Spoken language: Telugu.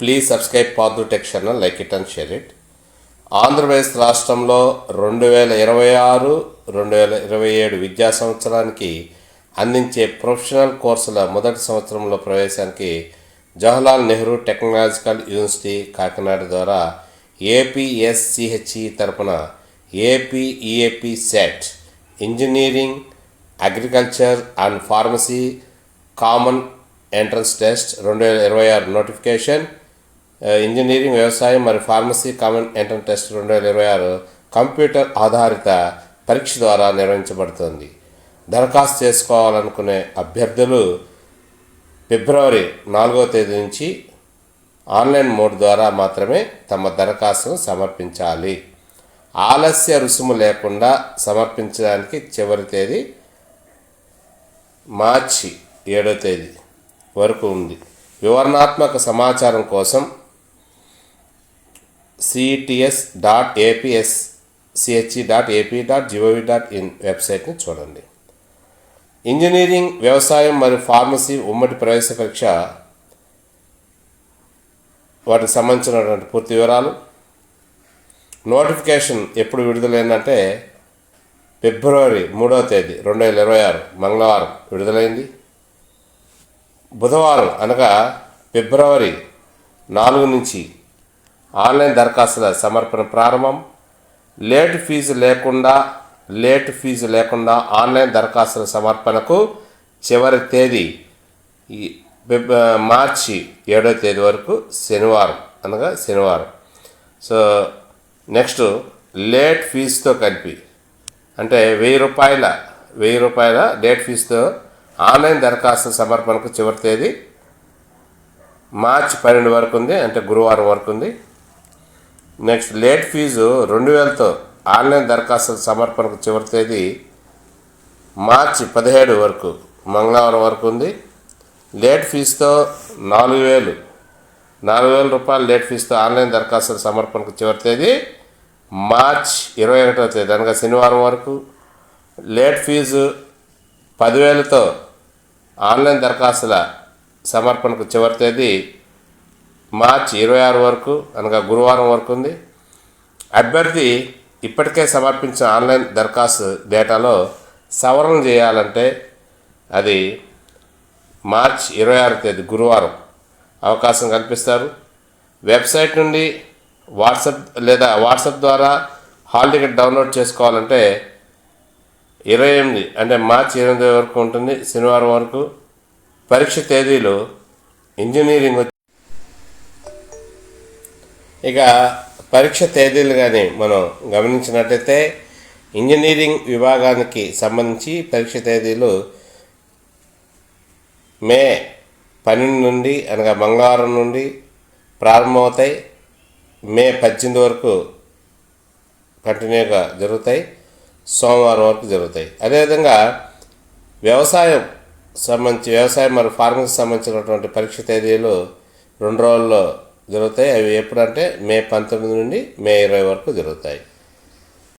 Please subscribe Padu tech channel like it and share it Andhra Pradesh రాష్ట్రంలో రెండు వేల ఇరవై ఆరు రెండు వేల ఇరవై ఏడు విద్యా సంవత్సరానికి అందించే ప్రొఫెషనల్ కోర్సుల మొదటి సంవత్సరంలో ప్రవేశానికి జవహర్లాల్ నెహ్రూ టెక్నాలజికల్ యూనివర్సిటీ కాకినాడ ద్వారా ఏపీఎస్సిహెచ్ఈ తరపున APEAP CET engineering agriculture and pharmacy common entrance test రెండు వేల ఇరవై ఆరు నోటిఫికేషన్ Uh, ఇంజనీరింగ్ వ్యవసాయం మరియు ఫార్మసీ కామన్ ఎంట్రన్స్ టెస్ట్ రెండు వేల ఇరవై ఆరు కంప్యూటర్ ఆధారిత పరీక్ష ద్వారా నిర్వహించబడుతుంది. దరఖాస్తు చేసుకోవాలనుకునే అభ్యర్థులు ఫిబ్రవరి నాలుగవ తేదీ నుంచి ఆన్లైన్ మోడ్ ద్వారా మాత్రమే తమ దరఖాస్తును సమర్పించాలి. ఆలస్య రుసుము లేకుండా సమర్పించడానికి చివరి తేదీ మార్చి ఏడో తేదీ వరకు ఉంది. వివరణాత్మక సమాచారం కోసం CETS dot APS CHE dot AP dot GOV dot in వెబ్సైట్ని చూడండి. ఇంజనీరింగ్ వ్యవసాయం మరియు ఫార్మసీ ఉమ్మడి ప్రవేశ పరీక్ష వాటికి సంబంధించినటువంటి పూర్తి వివరాలు. నోటిఫికేషన్ ఎప్పుడు విడుదలైందంటే ఫిబ్రవరి మూడవ తేదీ రెండు వేల ఇరవై ఆరు మంగళవారం విడుదలైంది. బుధవారం అనగా ఫిబ్రవరి నాలుగు నుంచి ఆన్లైన్ దరఖాస్తుల సమర్పణ ప్రారంభం. లేట్ ఫీజు లేకుండా లేట్ ఫీజు లేకుండా ఆన్లైన్ దరఖాస్తుల సమర్పణకు చివరి తేదీ ఫిబ్ మార్చి ఏడో తేదీ వరకు శనివారం అనగా శనివారం. సో నెక్స్ట్ లేట్ ఫీజుతో కలిపి అంటే వెయ్యి రూపాయల వెయ్యి రూపాయల లేట్ ఫీజుతో ఆన్లైన్ దరఖాస్తు సమర్పణకు చివరి తేదీ మార్చి పన్నెండు వరకు ఉంది అంటే గురువారం వరకు ఉంది. నెక్స్ట్ లేట్ ఫీజు రెండు వేలతో ఆన్లైన్ దరఖాస్తు సమర్పణకు చివరి తేదీ మార్చి పదిహేడు వరకు మంగళవారం వరకు ఉంది. లేట్ ఫీజుతో నాలుగు వేలు నాలుగు వేల రూపాయలు లేట్ ఫీజుతో ఆన్లైన్ దరఖాస్తుల సమర్పణకు చివరి తేదీ మార్చ్ ఇరవై ఒకటవ తేదీ అనగా శనివారం వరకు. లేట్ ఫీజు పదివేలతో ఆన్లైన్ దరఖాస్తుల సమర్పణకు చివరి తేదీ మార్చి ఇరవై ఆరు వరకు అనగా గురువారం వరకు ఉంది. అభ్యర్థి ఇప్పటికే సమర్పించిన ఆన్లైన్ దరఖాస్తు డేటాలో సవరణ చేయాలంటే అది మార్చ్ ఇరవై ఆరు తేదీ గురువారం అవకాశం కల్పిస్తారు. వెబ్సైట్ నుండి వాట్సాప్ లేదా వాట్సాప్ ద్వారా హాల్ టికెట్ డౌన్లోడ్ చేసుకోవాలంటే ఇరవై ఎనిమిది అంటే మార్చి ఇరవై వరకు ఉంటుంది. శనివారం వరకు పరీక్ష తేదీలు ఇంజనీరింగ్ ఇక పరీక్ష తేదీలు కానీ మనం గమనించినట్లయితే ఇంజనీరింగ్ విభాగానికి సంబంధించి పరీక్ష తేదీలు మే పన్నెండు నుండి అనగా మంగళవారం నుండి ప్రారంభమవుతాయి. మే పద్దెనిమిది వరకు కంటిన్యూగా జరుగుతాయి. సోమవారం వరకు జరుగుతాయి. అదేవిధంగా వ్యవసాయం సంబంధించి వ్యవసాయం మరియు ఫార్మింగ్కి సంబంధించినటువంటి పరీక్ష తేదీలు రెండు రోజుల్లో జరుగుతాయి. అవి ఎప్పుడంటే మే పంతొమ్మిది నుండి మే ఇరవై వరకు జరుగుతాయి.